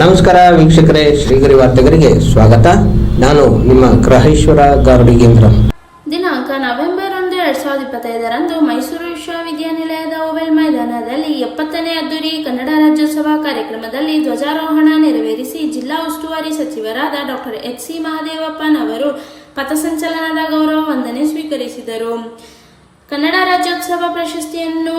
ನಮಸ್ಕಾರ ವೀಕ್ಷಕರೇ, ಶ್ರೀಗರಿ ವಾರ್ತೆಗರಿಗೆ ಸ್ವಾಗತ. ನಾನು ನಿಮ್ಮ ಗ್ರಹೇಶ್ವರ ಗಾರುಡಿಗೇಂದ್ರ ದಿನಾಂಕ ನವೆಂಬರ್ ಒಂದು, ಎರಡ್ ಸಾವಿರದ ಇಪ್ಪತ್ತೈದರಂದು ಮೈಸೂರು ವಿಶ್ವವಿದ್ಯಾನಿಲಯದ ಓವೆಲ್ ಮೈದಾನದಲ್ಲಿ ಎಪ್ಪತ್ತನೇ ಅದ್ದೂರಿ ಕನ್ನಡ ರಾಜ್ಯೋತ್ಸವ ಕಾರ್ಯಕ್ರಮದಲ್ಲಿ ಧ್ವಜಾರೋಹಣ ನೆರವೇರಿಸಿ ಜಿಲ್ಲಾ ಉಸ್ತುವಾರಿ ಸಚಿವರಾದ ಡಾಕ್ಟರ್ ಎಚ್ ಸಿ ಮಹದೇವಪ್ಪನವರು ಪಥಸಂಚಲನದ ಗೌರವ ವಂದನೆ ಸ್ವೀಕರಿಸಿದರು. ಕನ್ನಡ ರಾಜ್ಯೋತ್ಸವ ಪ್ರಶಸ್ತಿಯನ್ನು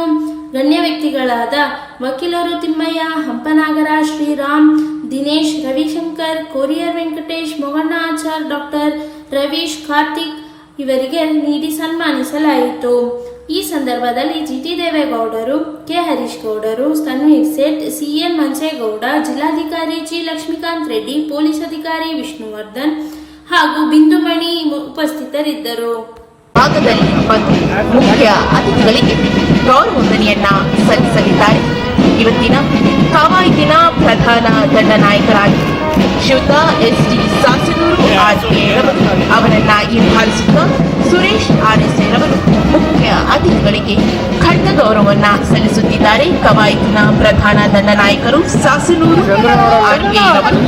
ಗಣ್ಯ ವ್ಯಕ್ತಿಗಳಾದ ವಕೀಲರು ತಿಮ್ಮಯ್ಯ, ಹಂಪನಾಗರ, ಶ್ರೀರಾಮ್, ದಿನೇಶ್, ರವಿಶಂಕರ್, ಕೊರಿಯರ್ ವೆಂಕಟೇಶ್ ಮೊಗಣ್ಣ ಆಚಾರ್, ಡಾಕ್ಟರ್ ರವೀಶ್, ಕಾರ್ತಿಕ್ ಇವರಿಗೆ ನೀಡಿ ಸನ್ಮಾನಿಸಲಾಯಿತು. ಈ ಸಂದರ್ಭದಲ್ಲಿ ಜಿಟಿ ದೇವೇಗೌಡರು, ಕೆ. ಹರೀಶ್ ಗೌಡರು ತನ್ವೀರ್ ಸೇಠ್, ಸಿಎನ್ ಮಂಚೇಗೌಡ ಜಿಲ್ಲಾಧಿಕಾರಿ ಜಿ. ಲಕ್ಷ್ಮೀಕಾಂತ್ ರೆಡ್ಡಿ, ಪೊಲೀಸ್ ಅಧಿಕಾರಿ ವಿಷ್ಣುವರ್ಧನ್ ಹಾಗೂ ಬಿಂದುಮಣಿ ಉಪಸ್ಥಿತರಿದ್ದರು. ಭಾಗದಲ್ಲಿ ಬಂದು ಮುಖ್ಯ ಅತಿಥಿಗಳಿಗೆ ಗೌರವಂದನೆಯನ್ನ ಸಲ್ಲಿಸಲಿದ್ದಾರೆ. ಇವತ್ತಿನ ಕವಾಯಿತಿನ ಪ್ರಧಾನ ದಂಡನಾಯಕರಾಗಿ ಶ್ರೀಯುತ S T Sasanur R K ರವರು ಅವರನ್ನ ನಿರ್ವಹಿಸುತ್ತ ಸುರೇಶ್ ಆರ್ ಎಸ್ ರವರು ಮುಖ್ಯ ಅತಿಥಿಗಳಿಗೆ ಖಂಡ ಗೌರವವನ್ನ ಸಲ್ಲಿಸುತ್ತಿದ್ದಾರೆ. ಕವಾಯಿತಿನ ಪ್ರಧಾನ ದಂಡನಾಯಕರು ಸಾಸನೂರು ಆರ್ ಕೆ ರವರು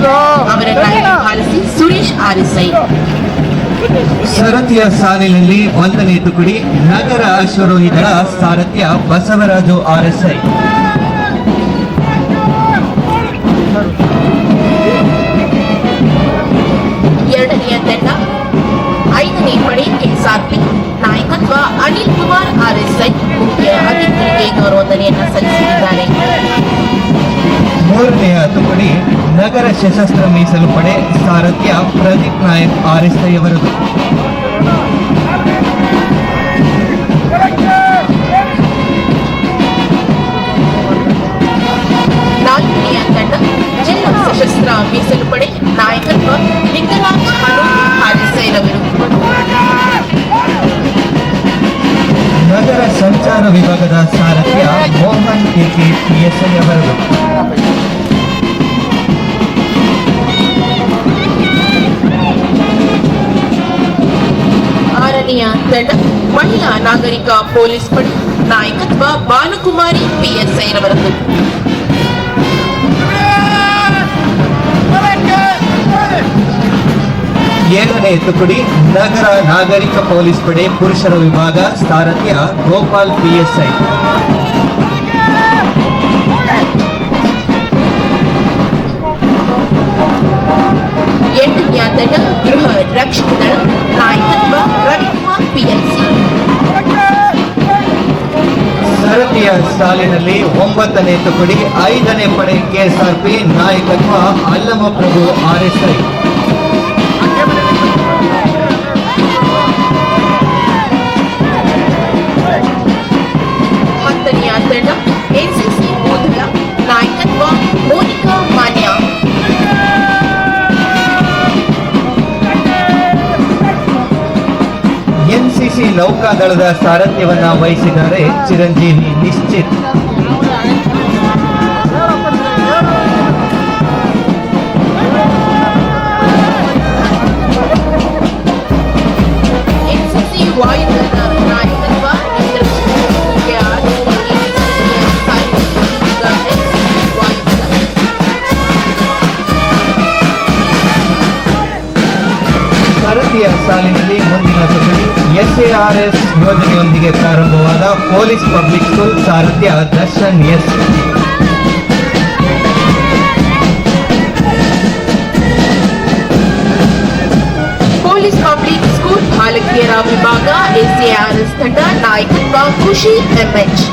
ಅವರನ್ನ ನಿರ್ವಹಿಸಿ ಸುರೇಶ್ ಆರ್ ಎಸ್ ಐ ಸರತಿಯ ಸಾಲಿನಲ್ಲಿ ಒಂದನೇ ತುಕಡಿ, ನಗರ ಅಶ್ವರೋಹಿಗಳ ಸಾರಥ್ಯ ಬಸವರಾಜು ಆರ್ಎಸ್ಐ ಎರಡನೆಯ ತಂಡ, ಐದನೇ ಪಡೆ ಕೆಎಸ್ಆರ್ಪಿ ನಾಯಕತ್ವ ಅನಿಲ್ ಕುಮಾರ್ ಆರ್ಎಸ್ಐ ಮುಖ್ಯ ಅತಿಥಿಗಳಿಗೆ ಗೌರವ ತುಕಡಿ ನಗರ ಸಶಸ್ತ್ರ ಮೀಸಲು ಪಡೆ ಸಾರಥ್ಯ ಪ್ರದೀಪ್ ನಾಯಕ್ ಆರ್ಎಸ್ಐ ಅವರದು ನಾಲ್ಕನೆಯ ತಂಡ ಜಿಲ್ಲಾ ಸಶಸ್ತ್ರ ಮೀಸಲು ಪಡೆ ನಾಯಕತ್ವ ನಿಖಲಾಜ್ ಹನು ಆರ್ಎಸ್ಐ ರವರು. ನಗರ ಸಂಚಾರ ವಿಭಾಗದ ಸಾರಥ್ಯ ಮೋಹನ್ ಕೆಕೆ ಪಿಎಸ್ಐ ಅವರದು. ತಂಡ ಮಹಿಳಾ ನಾಗರಿಕ ಪೊಲೀಸ್ ಪಡೆ ನಾಯಕತ್ವ ಬಾಲಕುಮಾರಿ ಪಿಎಸ್ಐ ರವರದ್ದು ಏಳನೇ ತುಕಡಿ ನಗರ ನಾಗರಿಕ ಪೊಲೀಸ್ ಪಡೆ ಪುರುಷರ ವಿಭಾಗ ಸಾರಥ್ಯ ಗೋಪಾಲ್ ಪಿಎಸ್ಐ. ಎಂಟನೆಯ ತಂಡ ಗೃಹ ರಕ್ಷಕ ದಳ ನಾಯಕತ್ವ ಸರತಿಯ ಸಾಲಿನಲ್ಲಿ ಒಂಬತ್ತನೇ ತುಕಡಿ ಐದನೇ ಪಡೆ ಕೆಎಸ್ಆರ್ಪಿ ನಾಯಕತ್ವ ಅಲ್ಲಮ ಪ್ರಭು ಆರ್ಎಸ್ಐ. ನೌಕಾದಳದ ಸಾರಥ್ಯವನ್ನ ವಹಿಸಿದ್ದಾರೆ ಚಿರಂಜೀವಿ ನಿಶ್ಚಿತ್. ಸಾಲಿನಲ್ಲಿ ಮುಂದಿನ ಎಸ್ಎಆರ್ಎಸ್ ಯೋಜನೆಯೊಂದಿಗೆ ಪ್ರಾರಂಭವಾದ police public school ಸಾರಥ್ಯ Darshan S. Police public school ಬಾಲಕಿಯರ ವಿಭಾಗ ಎಸ್ಎಆರ್ಎಸ್ ತಂಡ ನಾಯಕತ್ವ ಖುಷಿ ಎಂಎಚ್.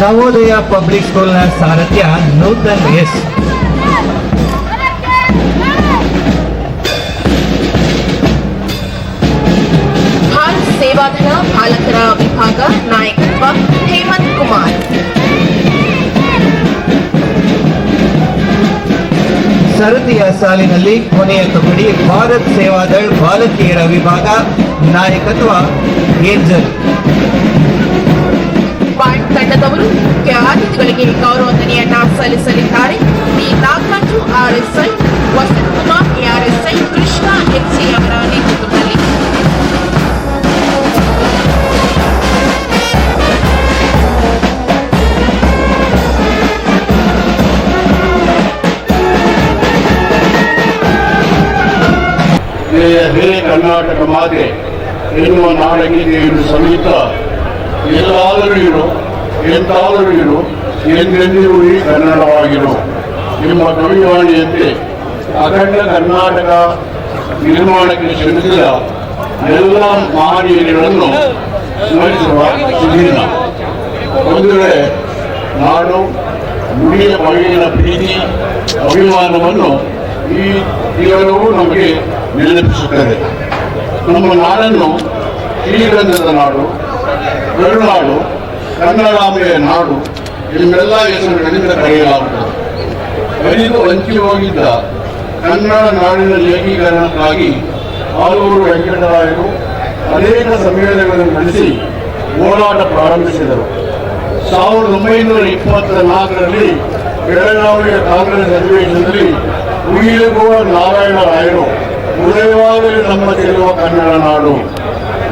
ನವೋದಯ ಪಬ್ಲಿಕ್ ಸ್ಕೂಲ್ನ ಸಾರಥ್ಯ ನೂತನ್ ಎಸ್. ಭಾರತ್ ಸೇವಾದಳ ಬಾಲಕರ ವಿಭಾಗ ನಾಯಕತ್ವ ಹೇಮಂತ್ ಕುಮಾರ್. ಸರತಿಯ ಸಾಲಿನಲ್ಲಿ ಕೊನೆಯ ತುಕಡಿ ಭಾರತ್ ಸೇವಾದಳ್ ಬಾಲಕಿಯರ ವಿಭಾಗ ನಾಯಕತ್ವ ಏಂಜಲ್. ಬಾಂಡ್ ತಂಡದವರು ಮುಖ್ಯ ಅತಿಥಿಗಳಿಗೆ ಗೌರವಂದನೆಯನ್ನ ಸಲ್ಲಿಸಲಿದ್ದಾರೆ. B Nagaraju RSI Vasanthkumar ARSI Krishna NC Karnataka ಮಾತೆ ಎನ್ನುವ ನಾಡಗೀತೆಯನ್ನು ಸಮೇತ ಎಲ್ಲಾದರೂ ಇರು, ಎಂತಾದರೂ ಇರು, ಎಂದೆಂದಿಗೂ ಈ ಕನ್ನಡವಾಗಿರು. ನಿಮ್ಮ ಕವಿವಾಣಿಯಂತೆ ಅಖಂಡ ಕರ್ನಾಟಕ ನಿರ್ಮಾಣಕ್ಕೆ ಶ್ರಮಿಸಿದ ಎಲ್ಲ ಮಹನೀಯರುಗಳನ್ನು ಸ್ಮರಿಸುವ ಸುದೀನ ಒಂದು ವೇಳೆ ನಾಡು ನುಡಿಯ ಬಗೆಗಿನ ಪ್ರೀತಿ ಅಭಿಮಾನವನ್ನು ಈ ದಿನವೂ ನಮಗೆ ನೆನಪಿಸುತ್ತದೆ. ನಮ್ಮ ನಾಡನ್ನು ಶ್ರೀಗಂಧದ ನಾಡು ಮರುನಾಡು ಕನ್ನಡಾಂಬೆಯ ನಾಡು ಇವೆಲ್ಲ ಹೆಸರುಗಳಿಂದ ಕರೆಯಲಾಗುತ್ತದೆ. ಬರಿದು ಹಂಚಿ ಹೋಗಿದ್ದ ಕನ್ನಡ ನಾಡಿನ ಏಕೀಕರಣಕ್ಕಾಗಿ ಆಲೂರು ವೆಂಕಟರಾಯರು ಅನೇಕ ಸಮ್ಮೇಳನಗಳನ್ನು ನಡೆಸಿ ಹೋರಾಟ ಪ್ರಾರಂಭಿಸಿದರು. ಸಾವಿರದ ಒಂಬೈನೂರ ಇಪ್ಪತ್ತ ನಾಲ್ಕರಲ್ಲಿ ಬೆಳಗಾವಿಯ ಕಾಂಗ್ರೆಸ್ ಅಧಿವೇಶನದಲ್ಲಿ ಉಯಿಲಗೋಳ ನಾರಾಯಣ ರಾಯರು ಉದಯವಾಗಲಿ ನಮ್ಮ ಚೆಲ್ಲುವ ಕನ್ನಡ ನಾಡು.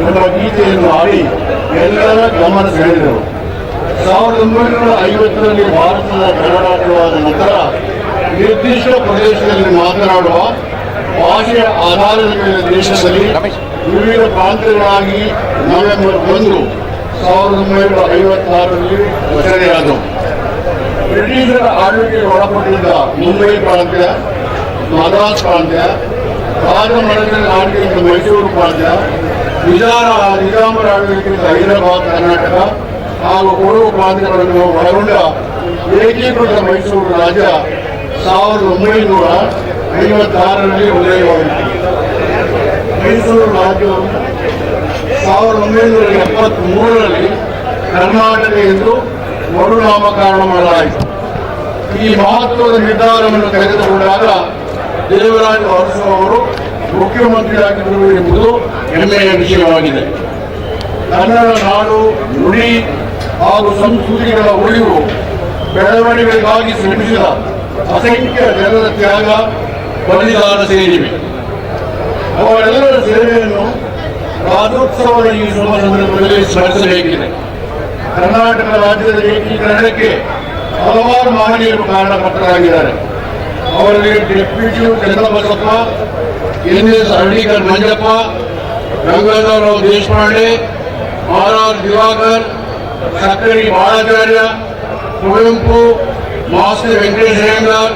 ಎಂಬ ಗೀತೆಯನ್ನು ಆಡಿ ಎಲ್ಲರ ಗಮನ ಸೆಳೆದರು. ಸಾವಿರದ ಒಂಬೈನೂರ ಐವತ್ತರಲ್ಲಿ ಭಾರತದ ಗಣರಾಜ್ಯವಾದ ನಂತರ ನಿರ್ದಿಷ್ಟ ಪ್ರದೇಶದಲ್ಲಿ ಮಾತನಾಡುವ ಭಾಷೆಯ ಆಧಾರದ ಮೇಲೆ ದೇಶದಲ್ಲಿ ವಿವಿಧ ಪ್ರಾಂತ್ಯಗಳಾಗಿ ನವೆಂಬರ್ ಒಂದು ಸಾವಿರದ ಒಂಬೈನೂರ ಐವತ್ತಾರರಲ್ಲಿ ರಚನೆಯಾದವು. ಬ್ರಿಟಿಷರ ಆಳ್ವಿಕೆಗೆ ಒಳಪಟ್ಟಿದ್ದ ಮುಂಬೈ ಪ್ರಾಂತ್ಯ ಮದ್ರಾಸ್ ಪ್ರಾಂತ್ಯ ರಾಜಮನೆತನದ ಆಡಳಿತ ಮೈಸೂರು ಪ್ರಾಂತ್ಯ ನಿಜಾರ ನಿಜಾಮರ ಆಳ್ವಿಕೆಯಿಂದ ಹೈದರಾಬಾದ್, ಕರ್ನಾಟಕ ಹಾಗೂ ಕೊಡಗು ಪ್ರಾಂತ್ಯಗಳನ್ನು ಒಳಗೊಂಡ ಏಕೀಕೃತ ಮೈಸೂರು ರಾಜ್ಯ ಸಾವಿರದ ಒಂಬೈನೂರ ಐವತ್ತಾರರಲ್ಲಿ ಉದಯವಾಯಿತು. ಮೈಸೂರು ರಾಜ್ಯವು ಸಾವಿರದ ಒಂಬೈನೂರ ಎಪ್ಪತ್ತ್ಮೂರರಲ್ಲಿ ಕರ್ನಾಟಕ ಎಂದು ಮರುನಾಮಕರಣ ಮಾಡಲಾಯಿತು. ಈ ಮಹತ್ವದ ನಿರ್ಧಾರವನ್ನು ತೆಗೆದುಕೊಂಡಾಗ ದೇವರಾಜ ಅರಸು ಅವರು ಮುಖ್ಯಮಂತ್ರಿಯಾಗಿದ್ದರು ಎಂಬುದು ಹೆಮ್ಮೆಯ ವಿಷಯವಾಗಿದೆ. ಕನ್ನಡ ನಾಡು ನುಡಿ ಹಾಗೂ ಸಂಸ್ಕೃತಿಗಳ ಉಳಿವು ಬೆಳವಣಿಗೆಗಾಗಿ ಶ್ರಮಿಸಿದ ಅಸಂಖ್ಯ ಜನರ ತ್ಯಾಗ, ಬಲಿದಾನ ಸೇರಿವೆ. ಅವರೆಲ್ಲರ ಸೇವೆಯನ್ನು ರಾಜ್ಯೋತ್ಸವದ ಈ ಸಂದರ್ಭದಲ್ಲಿ ಸ್ಮರಿಸಬೇಕಿದೆ. ಕರ್ನಾಟಕ ರಾಜ್ಯದ ಏಕೀಕರಣಕ್ಕೆ ಹಲವಾರು ಮಹನೀಯರು ಕಾರಣಕರ್ತರಾಗಿದ್ದಾರೆ ಅವರಿಗೆ deputy Chandrabasappa N S Hallikar Manjappa Gangadhararao Deshpande R R Diwakar, Sakkari Balacharya, Kuvempu, Masti Venkatesh Iyengar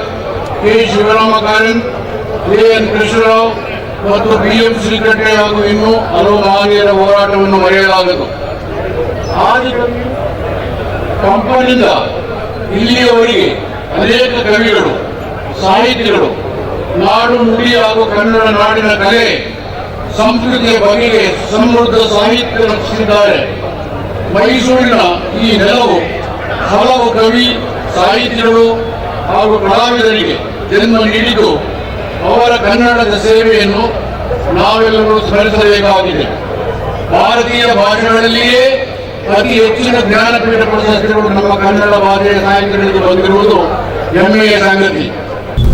K. Shivarama Karanth A N Krishnarao ಮತ್ತು ಬಿ ಎಂ ಶ್ರೀಕಂಠೆ ಹಾಗೂ ಇನ್ನೂ ಹಲವು ಮಹನೀಯರ ಹೋರಾಟವನ್ನು ಮರೆಯಲಾಗದು. ಕಂಪನಿಯಿಂದ ಇಲ್ಲಿಯವರೆಗೆ ಅನೇಕ ಕವಿಗಳು ಸಾಹಿತಿಗಳು ನಾಡು ನುಡಿ ಹಾಗೂ ಕನ್ನಡ ನಾಡಿನ ಕಲೆ ಸಂಸ್ಕೃತಿಯ ಬಗೆಗೆ ಸಮೃದ್ಧ ಸಾಹಿತ್ಯ ರಚಿಸಿದ್ದಾರೆ. ಮೈಸೂರಿನ ಈ ನೆಲವು ಹಲವು ಕವಿ ಸಾಹಿತಿಗಳು ಹಾಗೂ ಕಲಾವಿದರಿಗೆ ಜನ್ಮ ನೀಡಿದ್ದು ಅವರ ಕನ್ನಡದ ಸೇವೆಯನ್ನು ನಾವೆಲ್ಲರೂ ಸ್ಮರಿಸಬೇಕಾಗಿದೆ. ಭಾರತೀಯ ಭಾಷೆಗಳಲ್ಲಿಯೇ ಅತಿ ಹೆಚ್ಚಿನ ಜ್ಞಾನಪೀಠ ಪ್ರಶಸ್ತಿಗಳು ನಮ್ಮ ಕನ್ನಡ ಭಾಷೆಯ ಸಾಹಿತ್ಯಗಳಿಗೆ ಬಂದಿರುವುದು ಹೆಮ್ಮೆಯ ಸಂಗತಿ.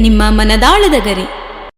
ನಿಮ್ಮ ಮನದಾಳದ ಗರಿ.